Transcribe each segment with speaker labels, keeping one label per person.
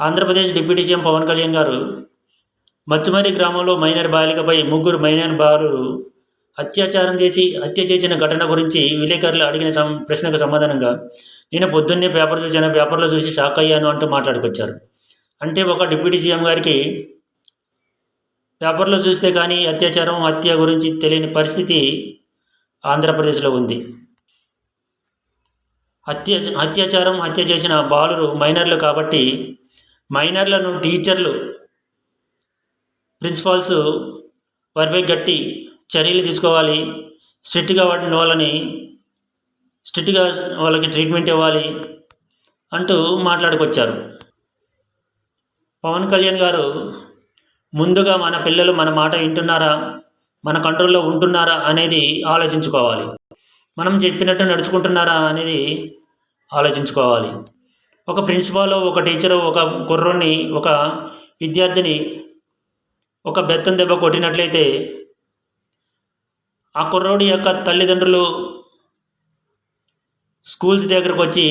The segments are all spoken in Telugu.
Speaker 1: ఆంధ్రప్రదేశ్ డిప్యూటీ సీఎం పవన్ కళ్యాణ్ గారు మచ్చమరి గ్రామంలో మైనర్ బాలికపై ముగ్గురు మైనర్ బాలురు అత్యాచారం చేసి హత్య చేసిన ఘటన గురించి విలేకరులు అడిగిన సం ప్రశ్నకు సమాధానంగా నేను పొద్దున్నే పేపర్ చూశాను పేపర్లో చూసి షాక్ అయ్యాను అంటూ మాట్లాడుకొచ్చారు. అంటే ఒక డిప్యూటీ సీఎం గారికి పేపర్లో చూస్తే కానీ అత్యాచారం హత్య గురించి తెలియని పరిస్థితి ఆంధ్రప్రదేశ్లో ఉంది. హత్య అత్యాచారం హత్య చేసిన బాలురు మైనర్లు కాబట్టి మైనర్లను టీచర్లు ప్రిన్సిపాల్స్ వారిపై గట్టి చర్యలు తీసుకోవాలి. స్ట్రిక్ట్గా వాటిని వాళ్ళని స్ట్రిక్ట్గా వాళ్ళకి ట్రీట్మెంట్ ఇవ్వాలి అంటూ మాట్లాడుకొచ్చారు. పవన్ కళ్యాణ్ గారు ముందుగా మన పిల్లలు మన మాట వింటున్నారా? మన కంట్రోల్లో ఉంటున్నారా? అనేది ఆలోచించుకోవాలి. మనం చెప్పినట్టు నడుచుకుంటున్నారా? అనేది ఆలోచించుకోవాలి. ఒక ప్రిన్సిపాల్ ఒక టీచరు ఒక కుర్రోడిని ఒక విద్యార్థిని ఒక బెత్తం దెబ్బ కొట్టినట్లయితే ఆ కుర్రోడి యొక్క తల్లిదండ్రులు స్కూల్స్ దగ్గరకు వచ్చి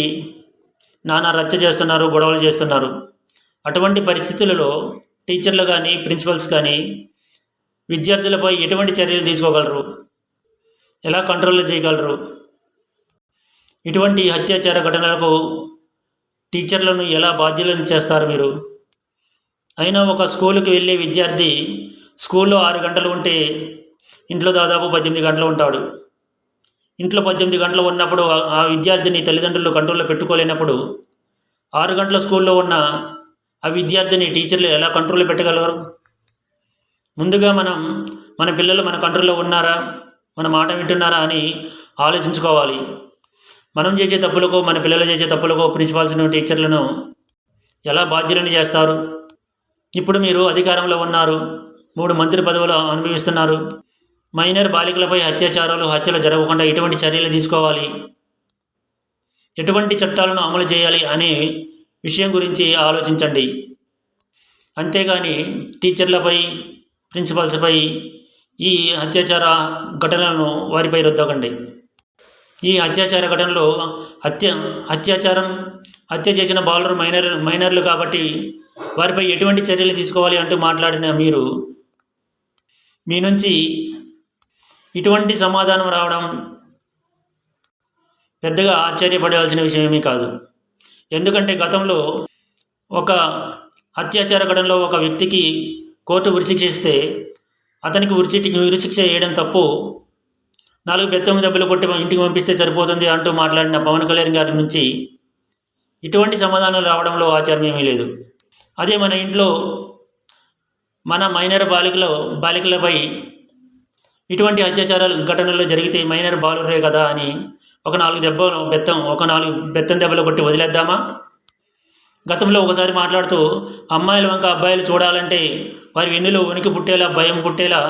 Speaker 1: నానా రచ్చ చేస్తున్నారు గొడవలు చేస్తున్నారు. అటువంటి పరిస్థితులలో టీచర్లు కానీ ప్రిన్సిపల్స్ కానీ విద్యార్థులపై ఎటువంటి చర్యలు తీసుకోగలరు? ఎలా కంట్రోల్ చేయగలరు? ఇటువంటి అత్యాచార ఘటనలకు టీచర్లను ఎలా బాధ్యులను చేస్తారు మీరు? అయినా ఒక స్కూలుకి వెళ్ళే విద్యార్థి స్కూల్లో ఆరు గంటలు ఉంటే ఇంట్లో దాదాపు పద్దెనిమిది గంటలు ఉంటాడు. ఇంట్లో పద్దెనిమిది గంటలు ఉన్నప్పుడు ఆ- ఆ విద్యార్థిని తల్లిదండ్రులు కంట్రోల్లో పెట్టుకోలేనప్పుడు ఆరు గంటల స్కూల్లో ఉన్న ఆ విద్యార్థిని టీచర్లు ఎలా కంట్రోల్లో పెట్టగలరు? ముందుగా మనం మన పిల్లలు మన కంట్రోల్లో ఉన్నారా? మన మాట వింటున్నారా అని ఆలోచించుకోవాలి. మనం చేసే తప్పులకు మన పిల్లలు చేసే తప్పులకు ప్రిన్సిపాల్స్ను టీచర్లను ఎలా బాధ్యులను చేస్తారు? ఇప్పుడు మీరు అధికారంలో ఉన్నారు మూడు మంత్రి పదవులు అనుభవిస్తున్నారు మైనర్ బాలికలపై అత్యాచారాలు హత్యలు జరగకుండా ఎటువంటి చర్యలు తీసుకోవాలి? ఎటువంటి చట్టాలను అమలు చేయాలి అనే విషయం గురించి ఆలోచించండి. అంతేగాని టీచర్లపై ప్రిన్సిపాల్స్పై ఈ అత్యాచార ఘటనలను వారిపై రుద్దకండి. ఈ అత్యాచార ఘటనలో హత్య అత్యాచారం హత్య చేసిన బాలురు మైనర్ మైనర్లు కాబట్టి వారిపై ఎటువంటి చర్యలు తీసుకోవాలి అంటూ మాట్లాడిన మీరు మీ నుంచి ఇటువంటి సమాధానం రావడం పెద్దగా ఆశ్చర్యపడవలసిన విషయమేమీ కాదు. ఎందుకంటే గతంలో ఒక అత్యాచార ఘటనలో ఒక వ్యక్తికి కోర్టు ఉరిశిక్ష ఇస్తే అతనికి ఉరిశి ఉరిశిక్ష వేయడం తప్పు నాలుగు బెత్తం దెబ్బలు కొట్టి ఇంటికి పంపిస్తే సరిపోతుంది అంటూ మాట్లాడిన పవన్ కళ్యాణ్ గారి నుంచి ఇటువంటి సమాధానం రావడంలో ఆచారం ఏమీ లేదు. అదే మన ఇంట్లో మన మైనర్ బాలికల బాలికలపై ఇటువంటి అత్యాచారాలు ఘటనలు జరిగితే మైనర్ బాలురే కదా అని ఒక నాలుగు దెబ్బలు బెత్తం ఒక నాలుగు బెత్తం దెబ్బలు కొట్టి వదిలేద్దామా? గతంలో ఒకసారి మాట్లాడుతూ అమ్మాయిల వంక అబ్బాయిలు చూడాలంటే వారి వెన్నులో ఉనికి పుట్టేలా భయం పుట్టేలా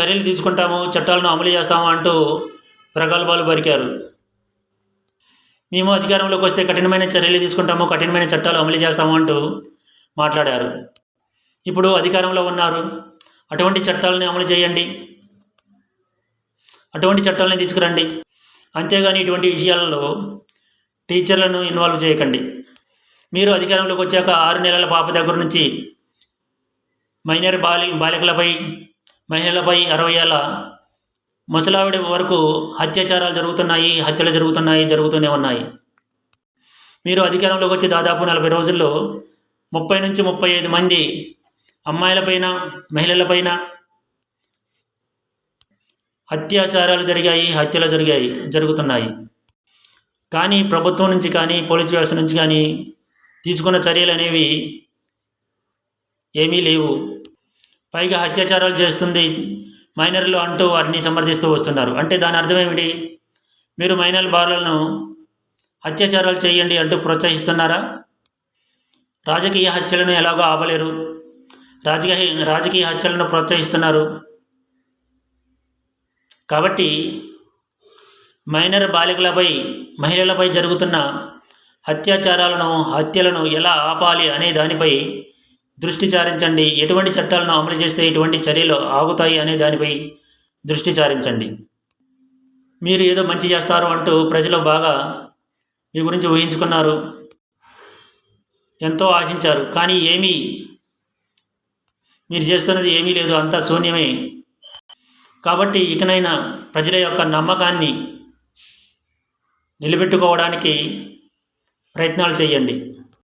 Speaker 1: చర్యలు తీసుకుంటాము చట్టాలను అమలు చేస్తాము అంటూ ప్రగల్భాలు పలికారు. మేము అధికారంలోకి వస్తే కఠినమైన చర్యలు తీసుకుంటాము కఠినమైన చట్టాలు అమలు చేస్తాము అంటూ మాట్లాడారు. ఇప్పుడు అధికారంలో ఉన్నారు. అటువంటి చట్టాలని అమలు చేయండి. అటువంటి చట్టాలని తీసుకురండి. అంతేగాని ఇటువంటి విషయాలలో టీచర్లను ఇన్వాల్వ్ చేయకండి. మీరు అధికారంలోకి వచ్చాక ఆరు నెలల పాప దగ్గర నుంచి మైనర్ బాలి బాలికలపై మహిళలపై అరవై ఏళ్ళ ముసలావిడ వరకు అత్యాచారాలు జరుగుతున్నాయి హత్యలు జరుగుతున్నాయి జరుగుతూనే ఉన్నాయి. మీరు అధికారంలోకి వచ్చి దాదాపు నలభై రోజుల్లో ముప్పై నుంచి ముప్పై ఐదు మంది అమ్మాయిలపైన మహిళలపైన అత్యాచారాలు జరిగాయి హత్యలు జరిగాయి జరుగుతున్నాయి. కానీ ప్రభుత్వం నుంచి కానీ పోలీస్ వ్యవస్థ నుంచి కానీ తీసుకున్న చర్యలు అనేవి ఏమీ లేవు. పైగా అత్యాచారాలు చేస్తుంది మైనర్లు అంటూ వారిని సమర్థిస్తూ వస్తున్నారు. అంటే దాని అర్థం ఏమిటి? మీరు మైనర్ బాలలను అత్యాచారాలు చేయండి అంటూ ప్రోత్సహిస్తున్నారా? రాజకీయ హత్యలను ఎలాగో ఆపలేరు. రాజకీయ రాజకీయ హత్యలను ప్రోత్సహిస్తున్నారు. కాబట్టి మైనర్ బాలికలపై మహిళలపై జరుగుతున్న అత్యాచారాలను హత్యలను ఎలా ఆపాలి అనే దానిపై దృష్టి సారించండి ఎటువంటి చట్టాలను అమలు చేస్తే ఎటువంటి చర్యలు ఆగుతాయి అనే దానిపై దృష్టి సారించండి మీరు ఏదో మంచి చేస్తారు అంటూ ప్రజలు బాగా మీ గురించి ఊహించుకున్నారు. ఎంతో ఆశించారు. కానీ ఏమీ మీరు చేస్తున్నది ఏమీ లేదు. అంతా శూన్యమే. కాబట్టి ఇకనైనా ప్రజల యొక్క నమ్మకాన్ని నిలబెట్టుకోవడానికి ప్రయత్నాలు చేయండి.